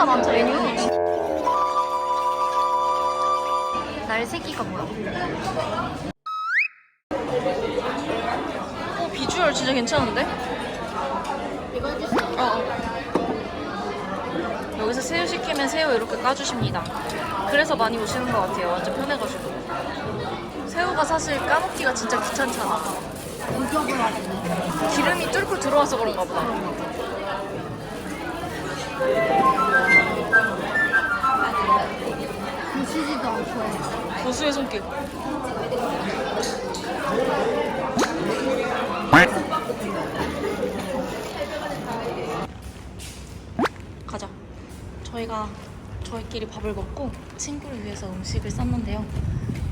진짜 많죠 메뉴. 날새기가 뭐야? 어, 비주얼 진짜 괜찮은데? 해주세요. 어. 여기서 새우 시키면 새우 이렇게 까주십니다. 그래서 많이 오시는 것 같아요. 완전 편해가지고. 새우가 사실 까먹기가 진짜 귀찮잖아. 기름이 뚫고 들어와서 그런가 보다. 부시지도 않고. 고수의 손길. 가자. 저희가 저희끼리 밥을 먹고 친구를 위해서 음식을 쌌는데요.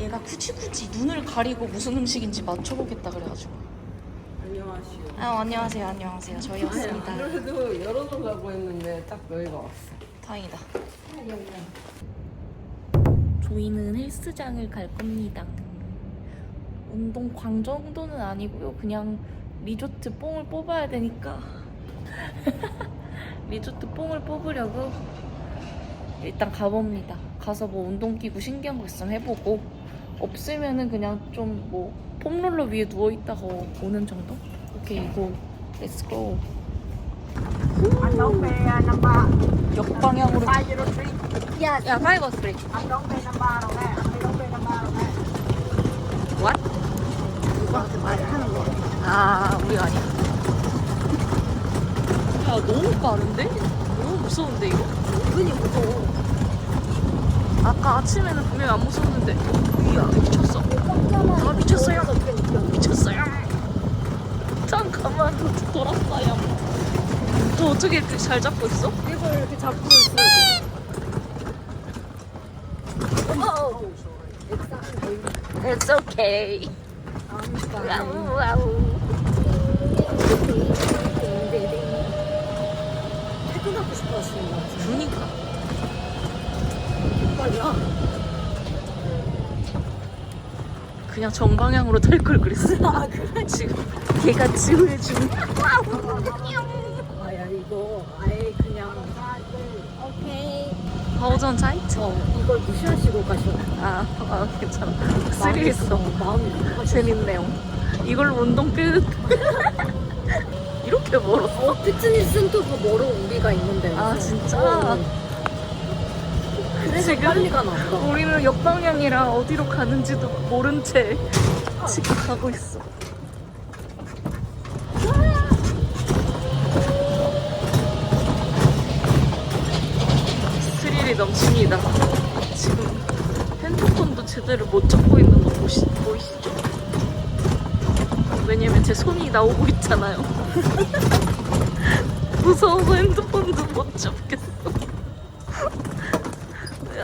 얘가 굳이 굳이 눈을 가리고 무슨 음식인지 맞춰보겠다 그래가지고. 아 안녕하세요 안녕하세요 저희 왔습니다. 그래도 열어놓으려고 했는데 딱 너희가 왔어. 다행이다. 저희는 헬스장을 갈 겁니다. 운동 광 정도는 아니고요. 그냥 리조트 뽕을 뽑아야 되니까 리조트 뽕을 뽑으려고 일단 가봅니다. 가서 뭐 운동기구 신기한 거 있으면 해보고 없으면은 그냥 좀 뭐 폼롤러 위에 누워 있다가 오는 정도? 오케이 về năm ba 역방향으로 야, 야 파이버 스프레이 anh đón về năm ba rồi nè anh đón về năm ba rồi nè What? 누구한테 말을 하는 거야. 아, 우리 아니야. 야, 너무 빠른데? 너무 무서운데, 이거? 은근히 무서워. 아까 아침에는 분명히 안 무서웠는데. 이야, 미쳤어. 아, 미쳤어요. 미쳤어요. 잠깐만, 도, 돌았어요. 너 어떻게 이렇게 잘 잡고 있어? 이걸 이렇게 잡고 있어. It's okay. 와우, 와우. 퇴근하고 싶어 하시는 거 같아. 그러니까. 빨리야. 그냥 정방향으로 탈 걸 그랬어. 아, 그래? 지금 걔가 지우해주는. 아, 야, 이거 아예 그냥. 오케이. 하우전 차이트? 어, 이걸 무시하시고 가셔. 아, 아 괜찮아. 스릴 있어. 마음이 급하셔. 재밌네요. 이걸로 운동 끝. 이렇게 멀었어? 어, 피트니스 센터가 멀어 우리가 있는데. 아, 진짜? 어. 지금? 빨리 가나 보다. 우리는 역방향이라 어디로 가는지도 모른 채 지금 가고 있어. 스릴이 넘칩니다. 지금 핸드폰도 제대로 못 잡고 있는 거 보시, 보이시죠? 왜냐면 제 손이 나오고 있잖아요. 무서워서 핸드폰도 못 잡겠어.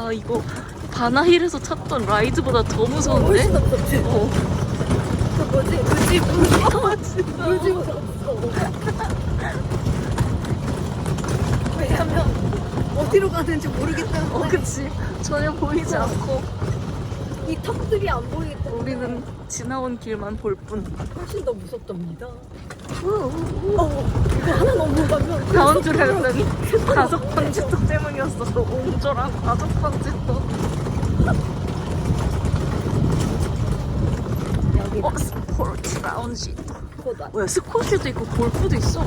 야 이거 바나힐에서 찾던 라이드보다 더 무서운데? 훨씬 더 무섭지? 어. 그 뭐지? 물집, 물집. 아 무서워. 왜냐면 어디로 가는지 때문에 어 그치 전혀 보이지 않고 이 턱들이 안 보이기 때문에 우리는 지나온 길만 볼 뿐. 훨씬 더 무섭답니다. 어, 이거 하나 넘어가면 다운 줄 알았더니 다섯 번째 또 때문이었어. 옹졸한 다섯 번째 또. 여기 어 스포츠 라운지. 그거다. 뭐야 스쿼시도 있고 골프도 있어.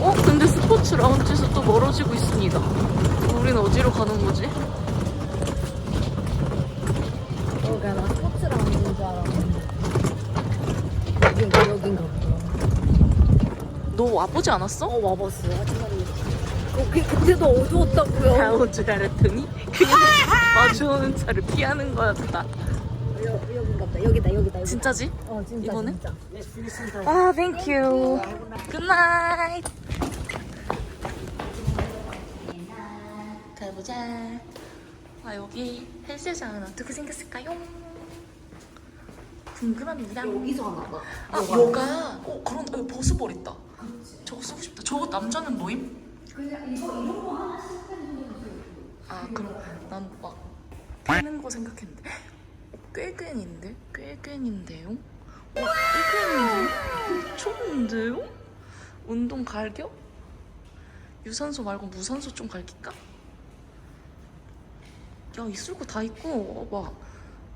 어 근데 스포츠 라운지에서 또 멀어지고 있습니다. 우리는 어디로 가는 거지? 여기가 나 스포츠랑 있는 줄 알았는데 여긴가 여긴가 보다. 너 와보지 않았어? 어 와봤어. 하지만 거기 그때도 어두웠다고요. 나온 줄 알았더니 그냥 마주오는 차를 피하는 거였다. 여. 여기다 여기다. 여기다. 진짜지? 어 진짜 이거는? 진짜. 아, 땡큐. 굿나잇. 가보자. 아, 여기 헬스장은 어떻게 생겼을까요? 궁금합니다. 여기서 하나 봐. 아, 요가. 어, 그런, 어, 버스볼 있다. 저거 쓰고 싶다. 저거 남자는 모임? 그냥 이거 이런 거 하나씩 아, 그럼 난막 하는 거 생각했는데. 꽤 괜인데? 꽤 괜인데요? 어, 꽤 괜인데요? 미쳤는데요? 운동 갈겨? 유산소 말고 무산소 좀 갈길까? 야 있을 거 다 있고 와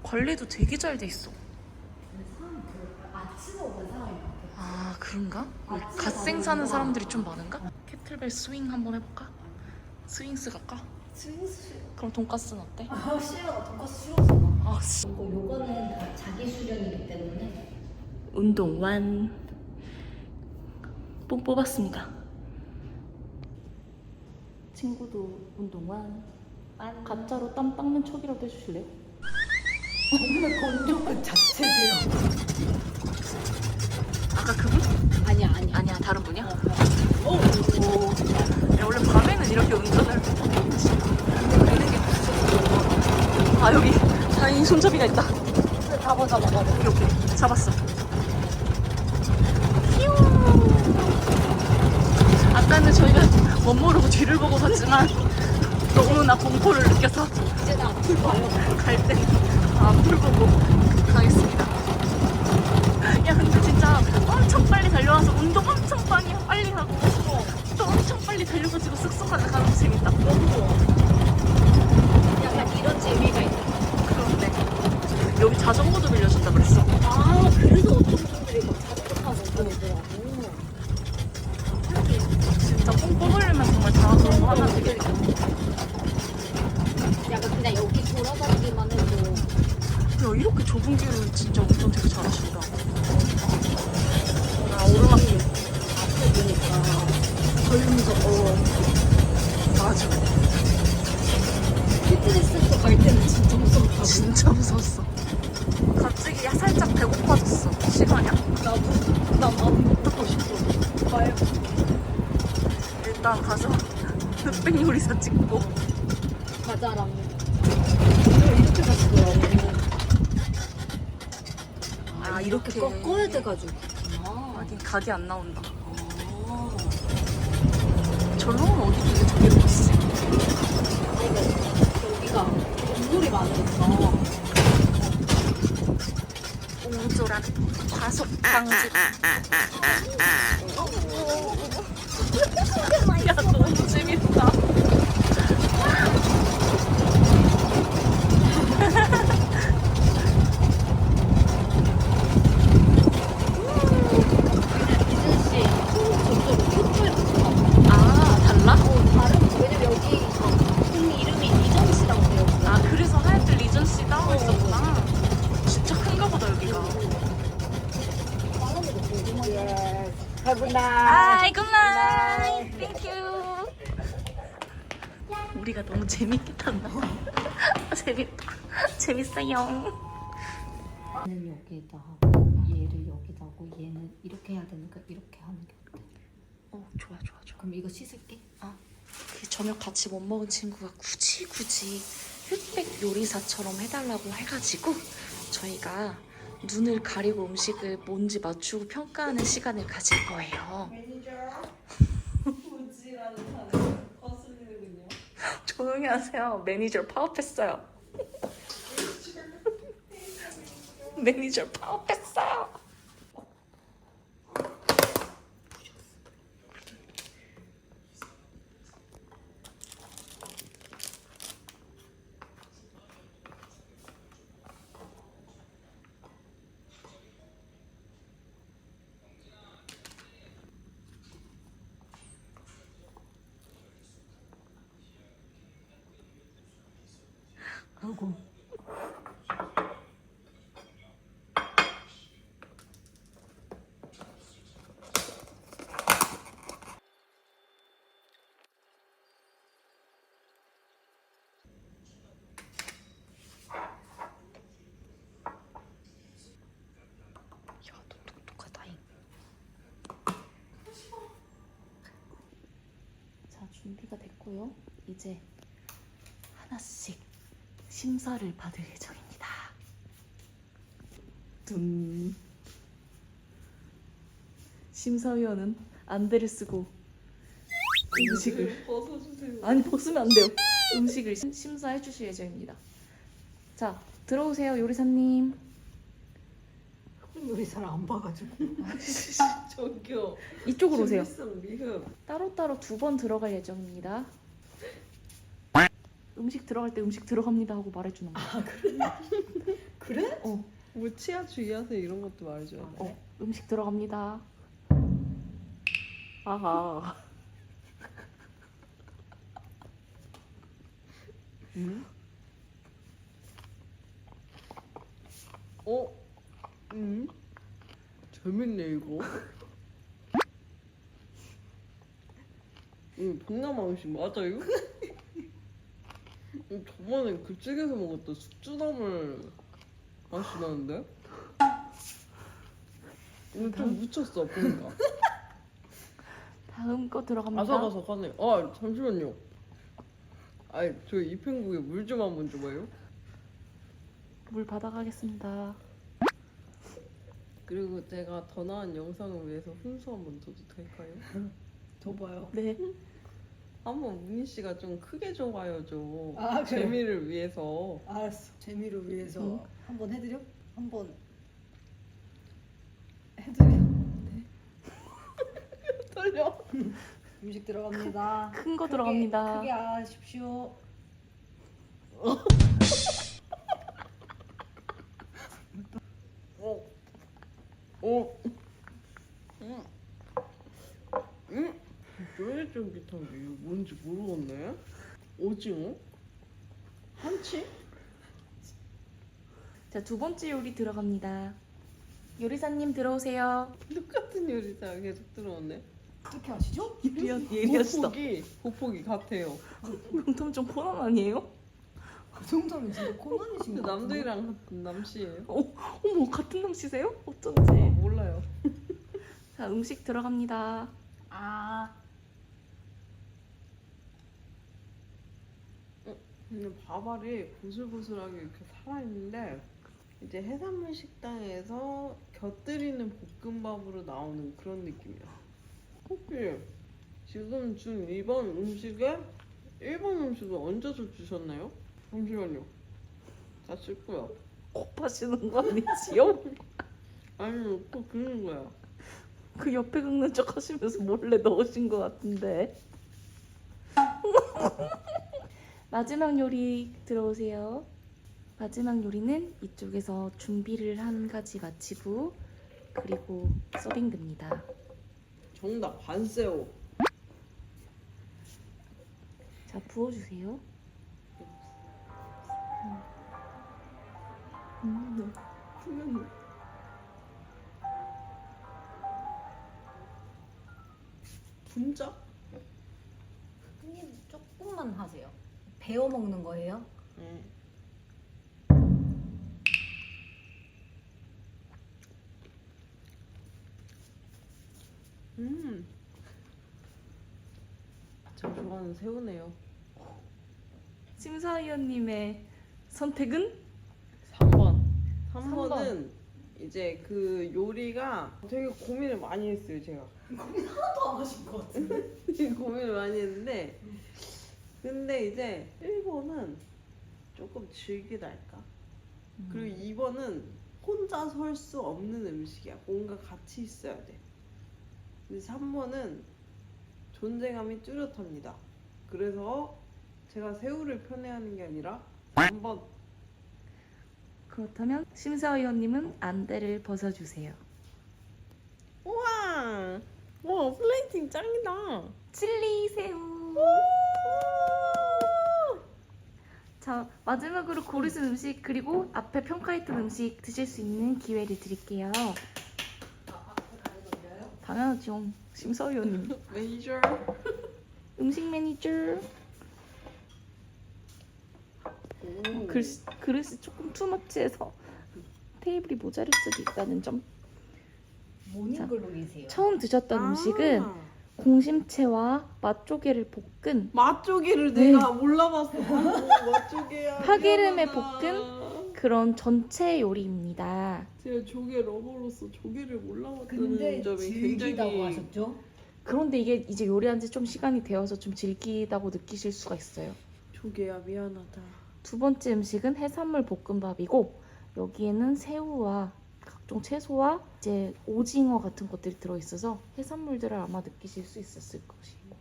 관리도 되게 잘 돼 있어. 아 그런가? 여기 갓생 사는 사람들이 좀 많은가? 캐틀벨 스윙 한번 해볼까? 스윙스 갈까? 스윙스 그럼 돈까스는 어때? 아 싫어 돈까스 싫어하잖아 아 씨. 이거 요거는 다 자기 수련이기 때문에 운동 완. 뽕 뽑았습니다. 친구도 운동 완. 가짜로 땀 닦는 척이라도 해주실래요? 정말 건조한 자체세요 아까 그분? 아니야 아니야 아니야 다른 분이야? 오. 야, 원래 밤에는 이렇게 운전을 아 여기 다행히 손잡이가 있다 잡아 잡아 잡아 오케이 오케이 잡았어 휴. 아까는 저희가 못 모르고 뒤를 보고 갔지만 너무나 공포를 느껴서 이제 나 앞을 봐요 갈 때 앞을 보고 가겠습니다. 야 근데 진짜 엄청 빨리 달려와서 운동 엄청 많이 빨리 하고 또 엄청 빨리 달려가지고 쓱쓱하게 가는 거 재밌다. 너무 좋아 약간 이런 재미가 있다 그런데 여기 자전거도 빌려준다 그랬어. 아 그래서 어떤 분들이 막 자전거 타고 그러더라고 진짜 뽕 뽑으려면 정말 다 그런 거 하나 되게 약간 그냥 여기 돌아다니기만 해도 야 이렇게 좁은 길을 진짜 운전 되게 잘하신다. 아 오르막길. 앞에 보니까 걸리면서 어 맞아. 피트니스 센터 갈 때는 진짜 무섭다 진짜 무서웠어. 갑자기 살짝 배고파졌어. 실화냐? 나도 나 마음 듣고 싶어 봐요 일단 가서 흑백 요리사 찍고 과자랑 이렇게 갔더라고 아, 이렇게. 꺾어야 돼가지고 아, 하긴 각이 안 나온다. 저런 어디 있는데 저기 있지? 여기가 건물이 많으니까 옹졸한 과속 방지. 야 너무 재밌다. 이준씨 저쪽으로 표토에 붙어 아 달라? 다른 왜냐면 여기 그 이름이 이정씨라고 되어 있어 아 그래서 하얗게 리전시 따로 있었구나. 진짜 큰가 보다 여기가. 다른 애도 궁금해 아이 굿나잇 땡큐 우리가 너무 재밌게 탔나 재밌어요 얘는 여기다 하고 얘를 여기다 하고 얘는 이렇게 해야 되니까 이렇게 하는 게 어때? 어 좋아 좋아 좋아 그럼 이거 씻을게 그 저녁 같이 못 먹은 친구가 굳이 굳이 흑백 요리사처럼 해달라고 해가지고 저희가 눈을 가리고 음식을 뭔지 맞추고 평가하는 시간을 가질 거예요 우지라는 단어 거슬리는군요. 조용히 하세요. 매니저 파업했어요. 매니저 파 준비가 됐고요. 이제 하나씩 심사를 받을 예정입니다. 둔. 심사위원은 안대를 쓰고 음식을 벗어주세요. 아니 벗으면 안 돼요. 음식을 심- 심사해 주실 예정입니다. 자 들어오세요 요리사님. 한국 요리 잘안 봐가지고. 저기요. 이쪽으로 오세요. 준비성 미흡. 따로따로 두 번 들어갈 예정입니다. 음식 들어갈 때 음식 들어갑니다 하고 말해주는 거. 그래? 어, 뭐 치아 주의하세요 이런 것도 말해줘야 돼. 어, 음식 들어갑니다. 아하. 응? 어? 응? 재밌네 이거. 이거 동남아 음식 맞아요? 음, 저번에 그쪽에서 먹었던 숙주나물 맛이 나는데? 이거 좀 묻혔어 보니까 다음 거 들어갑니다. 아삭아삭하네 아 잠시만요 아이 저 입행국에 물 좀 한번 줘봐요 물 받아가겠습니다. 그리고 제가 더 나은 영상을 위해서 훈수 한번 줘도 될까요? 줘봐요. 네. 한번 문희 씨가 좀 크게 줘봐요 좀 아, 그래? 재미를 위해서 알았어. 재미를 위해서 응. 한번 해드려? 한번 해드려. 떨려 음식 들어갑니다. 큰 거 들어갑니다. 크게 하십시오. 어. 어. 음. 음. 뭔지 모르겠네 오징어? 한치? 자, 두 번째 요리 들어갑니다. 요리사님 들어오세요. 똑같은 요리사가 계속 들어오네 어떻게 아시죠? 예리하시다. 보폭이 보폭이 같아요 명탐 좀 코난 아니에요? 그 정도면 진짜 코난이신 그것 같은데? 남들이랑 같은 남씨예요 어머, 같은 놈씨세요? 어쩐지. 몰라요 자, 음식 들어갑니다. 아 근데 밥알이 보슬보슬하게 이렇게 살아있는데 이제 해산물 식당에서 곁들이는 볶음밥으로 나오는 그런 느낌이야. 혹시 지금 준 이번 음식에 일본 음식을 얹어서 주셨나요? 잠시만요. 다 쓸거야. 곱하시는 거 아니지요? 아니 또 그런 거야. 그 옆에 긁는 척 하시면서 몰래 넣으신 것 같은데. 마지막 요리 들어오세요. 마지막 요리는 이쪽에서 준비를 한 가지 마치고 그리고 서빙됩니다. 정답 반새우. 자 부어주세요. 음, 크면 분짜? 형님 조금만 하세요. 베어 먹는 거예요? 응. 음. 제가 좋아하는 새우네요. 심사위원님의 선택은 3번. 삼 3번은 이제 그 요리가 되게 고민을 많이 했어요, 제가. 하나도 안 하신 것 같은데? 고민을 많이 했는데 근데 이제 1번은 조금 즐기달까? 그리고 2번은 혼자 설 수 없는 음식이야. 뭔가 같이 있어야 돼. 근데 3번은 존재감이 뚜렷합니다. 그래서 제가 새우를 편애하는 게 아니라 3번 그렇다면 심사위원님은 안대를 벗어주세요. 우와! 와 플레이팅 짱이다! 칠리 새우. 자 마지막으로 고르신 음식 그리고 앞에 평가했던 음식 드실 수 있는 기회를 드릴게요. 당연하죠. 심사위원님. 매니저 음식 매니저. 오. 글씨, 그릇이 조금 투머치해서 테이블이 모자랄 수도 있다는 점. 모닝글로 계세요. 처음 드셨던 음식은 아, 공심채와 맛조개를 볶은 맛조개를 네. 내가 몰라봤어. 아이고, 맛조개야. 파기름에 미안하다. 그런 전체 요리입니다. 제가 조개 러버로서 조개를 몰라봤다는 점이 즐기다고 굉장히 하셨죠? 그런데 이게 이제 요리한 지 좀 시간이 되어서 좀 질기다고 느끼실 수가 있어요. 조개야 미안하다. 두 번째 음식은 해산물 볶음밥이고 여기에는 새우와 각종 채소와 이제 오징어 같은 것들이 들어있어서 해산물들을 아마 느끼실 수 있었을 것이고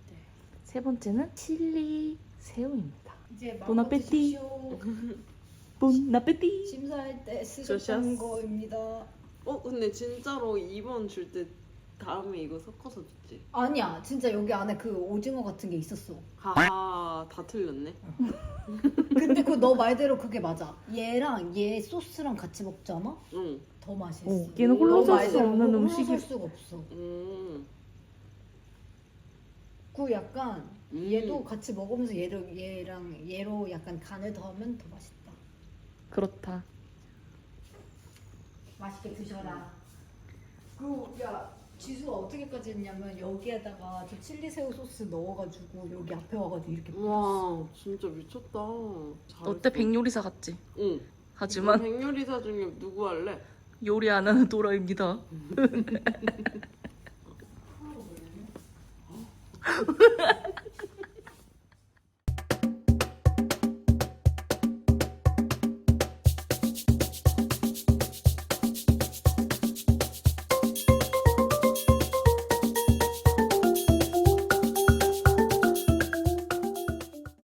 세 번째는 칠리 새우입니다. 이제 돈 아페티. 본 나페티. 심사할 때 쓰셨던 쓰셨던 거입니다. 어 근데 진짜로 2번 줄 때 다음에 이거 섞어서 줬지. 아니야, 진짜 여기 안에 그 오징어 같은 게 있었어. 하하 다 틀렸네. 근데 그 너 말대로 그게 맞아. 얘랑 얘 소스랑 같이 먹잖아. 응. 더 맛있어. 어, 얘는 홀로 너 살 수 말대로 없는 홀로 음식이- 살 수가 없어. 음. 그 약간 음. 얘도 같이 먹으면서 얘를 얘랑 얘로 약간 간을 더하면 더 맛있다. 그렇다. 맛있게 드셔라. 그리고 야 지수가 어떻게까지 했냐면 여기에다가 저 칠리 새우 소스 넣어가지고 여기 앞에 와가지고 이렇게 와 진짜 미쳤다. 잘했어. 어때 백요리사 같지? 응. 하지만 백요리사 중에 누구 할래? 요리 안 하는 도라입니다.